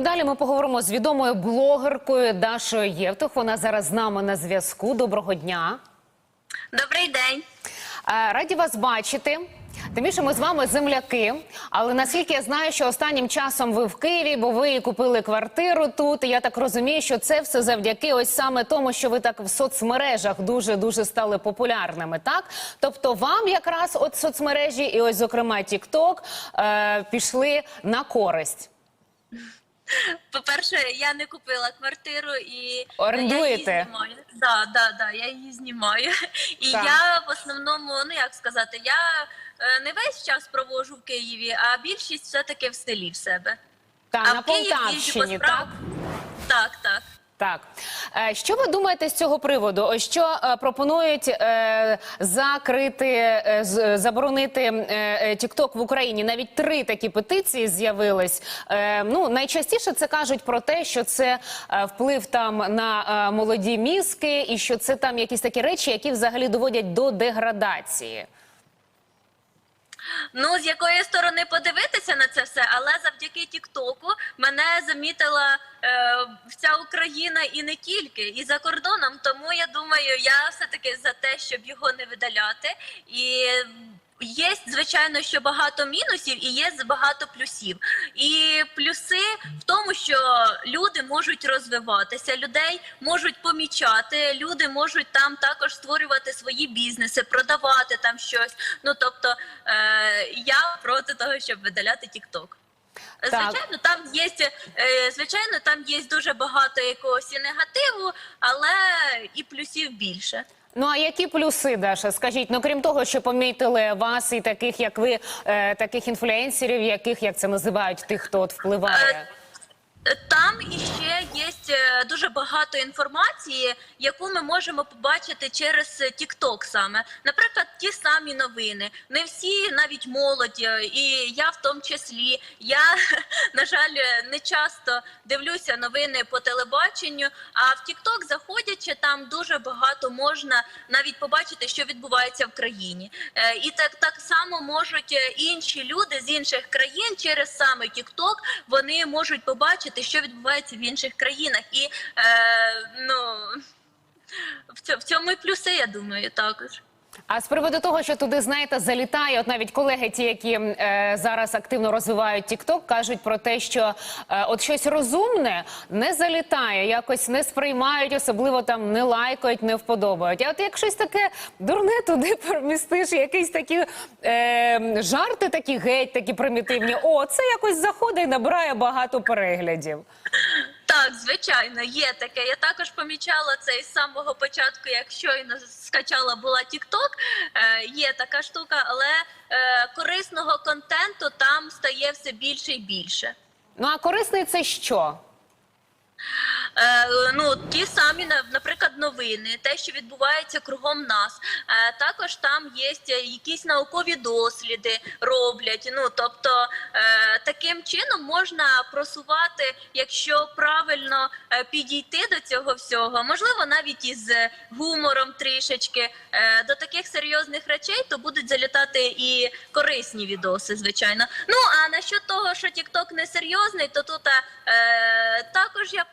Далі ми поговоримо з відомою блогеркою Дашою Євтух. Вона зараз з нами на зв'язку. Доброго дня. Добрий день. Е, Раді вас бачити. Тим більше ми з вами земляки. Але наскільки я знаю, що останнім часом ви в Києві, бо ви купили квартиру тут. І я так розумію, що це все завдяки ось саме тому, що ви так в соцмережах дуже дуже стали популярними. Так, тобто, вам якраз от соцмережі, і ось зокрема TikTok, е, пішли на користь. По-перше, я не купила квартиру і Орендуєте? я її знімаю. Да, да, да, я її знімаю. І Так. я в основному, ну як сказати, я е, не весь час проводжу в Києві, а більшість все-таки в селі в себе. Та А на в Київ їжджу по Полтавщині, так? Так, так. Так, Е, що ви думаєте з цього приводу? Що е, пропонують е, закрити, заборонити TikTok в Україні? Навіть три такі петиції з'явились. Ну найчастіше це кажуть про те, що це вплив там на молоді мізки, і що це там якісь такі речі, які взагалі доводять до деградації. Ну, з якої сторони подивитися на це все, але завдяки Тіктоку мене замітила вся Україна і не тільки, і за кордоном. Тому я думаю, я все-таки за те, щоб його не видаляти. І є, звичайно, що багато мінусів і є багато плюсів. І плюси в тому, що люди можуть розвиватися, людей можуть помічати, люди можуть там також створювати свої бізнеси, продавати там щось. Ну тобто е, я проти того, щоб видаляти TikTok. Звичайно, там є е, звичайно, там є дуже багато якогось і негативу, але і плюсів більше. Ну а які плюси, Даша? Скажіть, ну крім того, що помітили вас і таких, як ви, е, таких інфлюенсерів, яких як це називають, тих, хто от впливає. Там іще є е, дуже багато інформації, яку ми можемо побачити через TikTok саме. Наприклад, ті самі новини. Не всі, навіть молодь, е, і я в тому числі. Я, на жаль, не часто дивлюся новини по телебаченню. А в TikTok заходячи, там дуже багато можна навіть побачити, що відбувається в країні. Е, І так, так само можуть е, інші люди з інших країн через саме TikTok, вони можуть побачити, що відбувається в інших країнах. І е, ну в цьому і плюси, я думаю, також. А з приводу того, що туди знаєте, залітає, от навіть колеги, ті, які е, зараз активно розвивають TikTok, кажуть про те, що е, от щось розумне не залітає, якось не сприймають, особливо там не лайкають, не вподобають. А от як щось таке дурне туди помістиш, якісь такі е, жарти, такі геть, такі примітивні. О, це якось заходить і набирає багато переглядів. Так, звичайно, є таке. Я також помічала це із самого початку, як щойно скачала була TikTok, е, Є така штука, але е, корисного контенту там стає все більше і більше. Ну а корисний це що? Е, ну ті самі на- наприклад, новини, те, що відбувається кругом нас. Е, також там є якісь наукові досліди роблять. Ну тобто е, таким чином можна просувати, якщо правильно е, підійти до цього всього, можливо, навіть із гумором трішечки е, до таких серйозних речей, то будуть залітати і корисні відоси, звичайно. Ну а насчет того, що TikTok не серйозний, то тут е, також я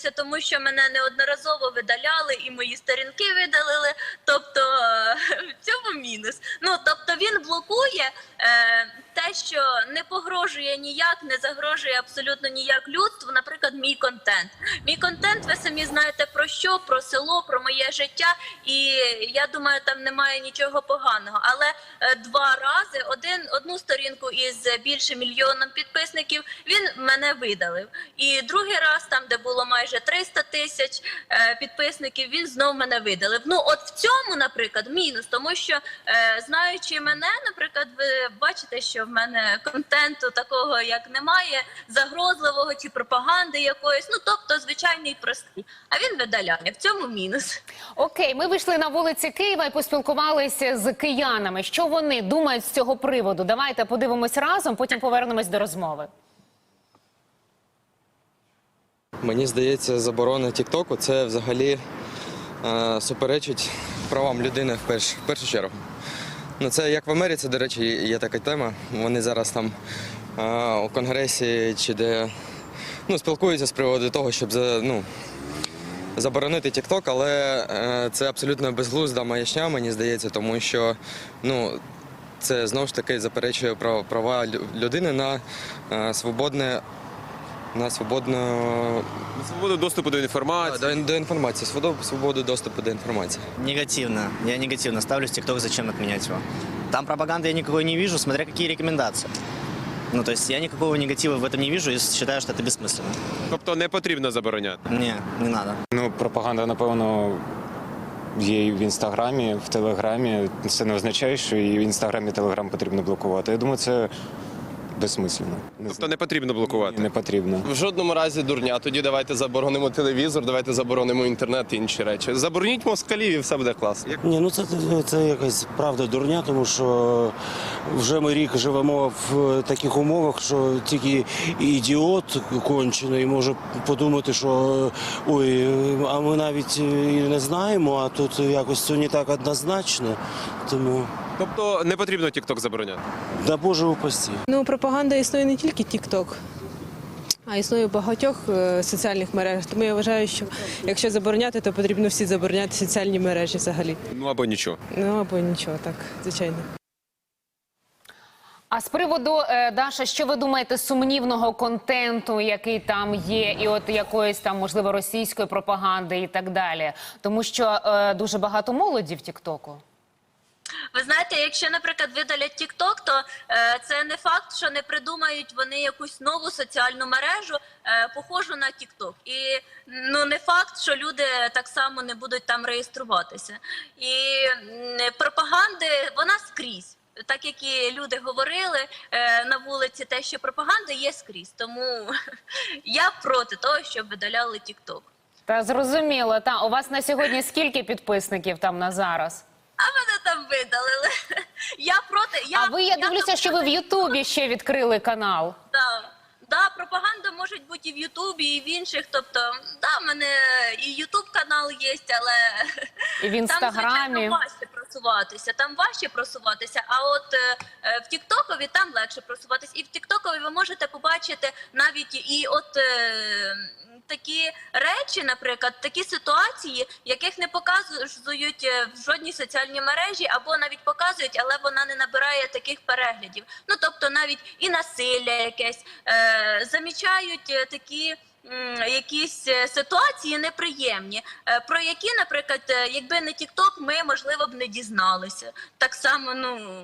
погоджуюся, тому що мене неодноразово видаляли і мої сторінки видалили. Тобто е, в цьому мінус. Ну тобто він блокує е, те, що не погрожує ніяк, не загрожує абсолютно ніяк людству. Наприклад, мій контент. Мій контент, ви самі знаєте про що, про село, про моє життя. І я думаю, там немає нічого поганого. Але е, два рази один одну сторінку із більше мільйоном підписників він мене видалив. І другий раз, там де було майже 300 тисяч е, підписників, він знов мене видалив. Ну от в цьому, наприклад, мінус, тому що е, знаючи мене, наприклад, ви бачите, що в мене контенту такого як немає, загрозливого чи пропаганди якоїсь. Ну тобто звичайний простий. А він видаляє. В цьому мінус. Окей, ми вийшли на вулиці Києва і поспілкувалися з киянами. Що вони думають з цього приводу? Давайте подивимось разом, потім повернемось до розмови. Мені здається, заборона Тіктоку це взагалі е, суперечить правам людини в першу чергу. Ну, це як в Америці, до речі, є така тема. Вони зараз там е, у Конгресі чи де ну, спілкуються з приводу того, щоб за, ну, заборонити TikTok, але е, це абсолютно безглузда маячня, мені здається, тому що ну, це знову ж таки заперечує права людини на е, свободне На свободну Свободу доступу до інформації. до, до інформації, свободу, свободу доступу до інформації. Негативно. Я негативно ставлюсь. ТикТок зачем отменять его? Там пропаганды я никакой не вижу, смотря какие рекомендации. Ну, то есть я никакого негатива в этом не вижу и считаю, что это бессмысленно. Тобто не потрібно забороняти. Не, не надо. Ну, пропаганда, напевно, є і в інстаграмі, в телеграмі. Це не означає, що і в інстаграмі і телеграм потрібно блокувати. Я думаю, це безсмислено. Не, Тобто не потрібно блокувати. не потрібно. В жодному разі дурня. Тоді давайте заборонимо телевізор, давайте заборонимо інтернет і інші речі. Забороніть москалів і все буде класно. Ні, ну це, це якась правда дурня, тому що вже ми рік живемо в таких умовах, що тільки ідіот кончений може подумати, що ой, а ми навіть і не знаємо, а тут якось це не так однозначно. Тому Тобто не потрібно TikTok забороняти. да Боже упасті. Ну, пропаганда існує не тільки TikTok, а існує в багатьох е, соціальних мережах. Тому я вважаю, що якщо забороняти, то потрібно всі забороняти соціальні мережі взагалі. Ну або нічого. Ну або нічого, так, звичайно. А з приводу е, Даша, що ви думаєте сумнівного контенту, який там є, і от якоїсь там можливо російської пропаганди і так далі, тому що е, дуже багато молоді в Тіктоку. Ви знаєте, якщо, наприклад, видалять TikTok, то е, це не факт, що не придумають вони якусь нову соціальну мережу, е, похожу на TikTok. І ну не факт, що люди так само не будуть там реєструватися. І м, пропаганди вона скрізь. Так як і люди говорили е, на вулиці, те, що пропаганда є скрізь. Тому я проти того, щоб видаляли TikTok. Та зрозуміло, та у вас на сьогодні скільки підписників там на зараз? А там видалили. Я проти. Я, а ви я дивлюся, що ви в Ютубі ще відкрили канал. Да. Да, пропаганда може бути і в Ютубі, і в інших. Тобто, да, в мене і Ютуб канал є, але І в там звичайно важче просуватися. Там важче просуватися. А от е, е, в Тіктокові там легше просуватися. І в Тіктокові ви можете побачити навіть і от. Е, Такі речі, наприклад, такі ситуації, яких не показують е, в жодній соціальній мережі, або навіть показують, але вона не набирає таких переглядів. Ну тобто, навіть і насилля якесь е, замічають е, такі. Якісь е, ситуації неприємні, про які, наприклад, якби не TikTok, ми можливо б не дізналися. Так само, ну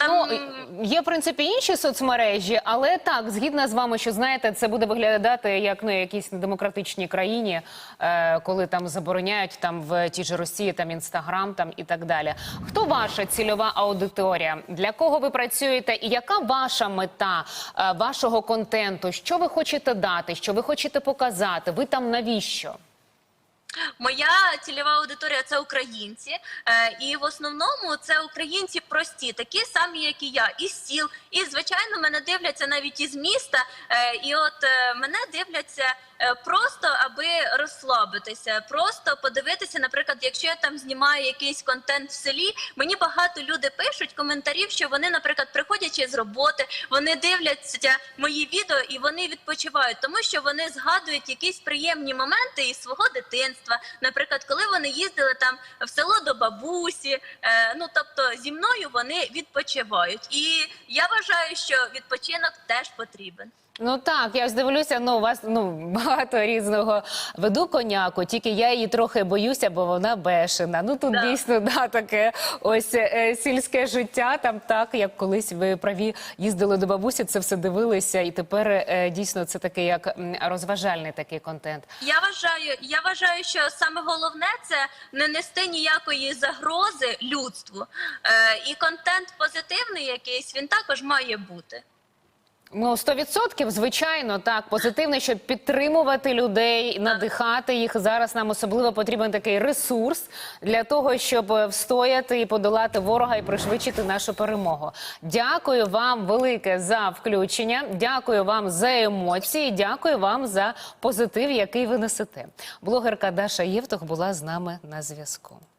там Ну є в принципі інші соцмережі, але так згідна з вами, що знаєте, це буде виглядати як ну якійсь недемократичній країні, е, коли там забороняють там в тій же Росії, там інстаграм, там і так далі. Хто ваша цільова аудиторія? Для кого ви працюєте? І яка ваша мета е, вашого контенту? Що ви хочете дати? Що ви хочете показати? Ви там навіщо? Моя цільова аудиторія це українці, е, і в основному це українці прості, такі самі, як і я, із сіл. І звичайно, мене дивляться навіть із міста. Е, і от е, мене дивляться просто аби розслабитися, просто подивитися. Наприклад, якщо я там знімаю якийсь контент в селі, мені багато люди пишуть коментарів, що вони, наприклад, приходячи з роботи, вони дивляться мої відео і вони відпочивають, тому що вони згадують якісь приємні моменти із свого дитинства. Наприклад, коли вони їздили там в село до бабусі, е, ну тобто зі мною вони відпочивають. І я вважаю, що відпочинок теж потрібен. Ну так, я ж дивлюся, ну у вас ну багато різного веду коняку, тільки я її трохи боюся, бо вона бешена. Ну тут Да. дійсно да, таке ось е, сільське життя. Там так, як колись ви праві їздили до бабусі, це все дивилися, і тепер е, дійсно це такий як розважальний такий контент. Я вважаю, я вважаю, що саме головне це не нести ніякої загрози людству. Е, і контент позитивний якийсь він також має бути. Ну, 100% звичайно, так позитивно, щоб підтримувати людей, надихати їх. Зараз нам особливо потрібен такий ресурс для того, щоб е, встояти і подолати ворога і пришвидшити нашу перемогу. Дякую вам велике за включення. Дякую вам за емоції. Дякую вам за позитив, який ви несете. Блогерка Даша Євтух була з нами на зв'язку.